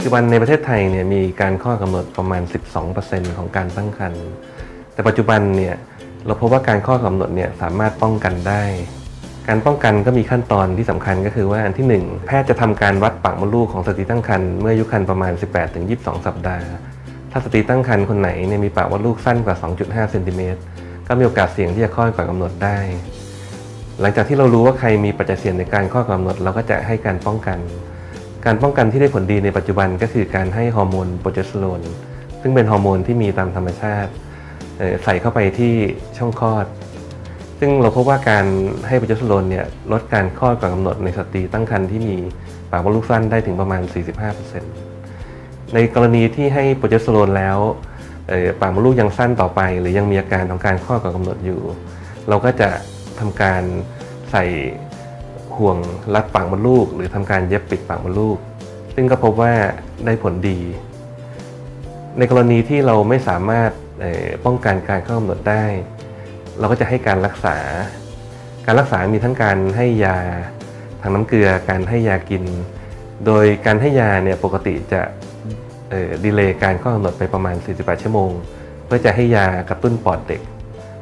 จจุบันในประเทศไทยเนี่ยมีการข้อกำหนดประมาณ 12%ของการตั้งครรภ์แต่ปัจจุบันเนี่ยเราพบว่าการข้อกำหนดเนี่ยสามารถป้องกันได้ การป้องกันก็มีขั้นตอนที่สำคัญก็คือว่าอันที่ 1 แพทย์จะทำการวัดปากมดลูกของสตรีตั้งครรภ์เมื่ออายุครรภ์ประมาณ 18-22 สัปดาห์ ถ้าสตรีตั้งครรภ์คนไหนเนี่ยมีปากมดลูกสั้นกว่า 2.5เซนติเมตรก็มีโอกาสเสี่ยงที่จะคลอดก่อนกำหนดได้ หลังจากที่เรารู้ว่าใครมีปัจจัยเสี่ยงในการข้อกำหนด เราก็จะให้การป้องกัน การป้องกันที่ได้ผลดีในปัจจุบันก็คือการให้ฮอร์โมนโปรเจสเตอโรนซึ่งเป็นฮอร์โมนที่มีตามธรรมชาติใส่เข้าไปที่ช่องคลอด ซึ่งเราพบว่าการให้โปรเจสเตอโรนเนี่ยลดการคลอดก่อนกำหนดในสตรีตั้งครรภ์ที่มีปากมดลูกสั้นได้ถึงประมาณ 45%ในกรณีที่ให้โปรเจสเตอโรนแล้วปากมดลูกยังสั้นต่อไป หรือยังมีอาการของการคลอดก่อนกำหนดอยู่ เราก็จะทำการใส่ ห่วงรัดปากมดลูก หรือทำการเย็บปิดปากมดลูก ซึ่งก็พบว่าได้ผลดี ในกรณีที่เราไม่สามารถป้องกันการเข้ากำหนดได้ เราก็จะให้การรักษา การรักษามีทั้งการให้ยาทางน้ำเกลือการให้ยากิน โดยการให้ยาเนี่ยปกติจะดีเลย์การเข้ากำหนดไปประมาณ 48 ชั่วโมง เพื่อจะให้ยากระตุ้นปอดเด็ก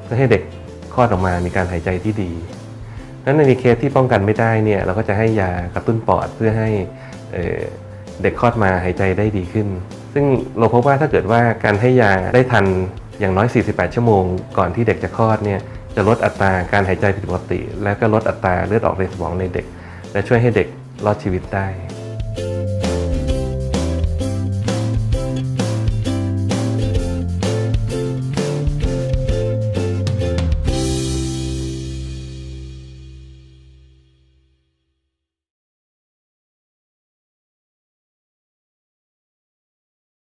เพื่อให้เด็กคลอดออกมามีการหายใจที่ดี นั้นในเคสที่ป้องกันไม่ได้เนี่ยเราก็จะให้ยากระตุ้นปอดเพื่อให้เเด็กคลอดมาหายใจได้ดีขึ้น ซึ่งเราพบว่าถ้าเกิดว่าการให้ยาได้ทันอย่างน้อย 48 ชั่วโมง ก่อนที่เด็กจะคลอดเนี่ยจะลดอัตราการหายใจผิดปกติ และก็ลดอัตราเลือดออกในสมองในเด็ก และช่วยให้เด็กรอดชีวิตได้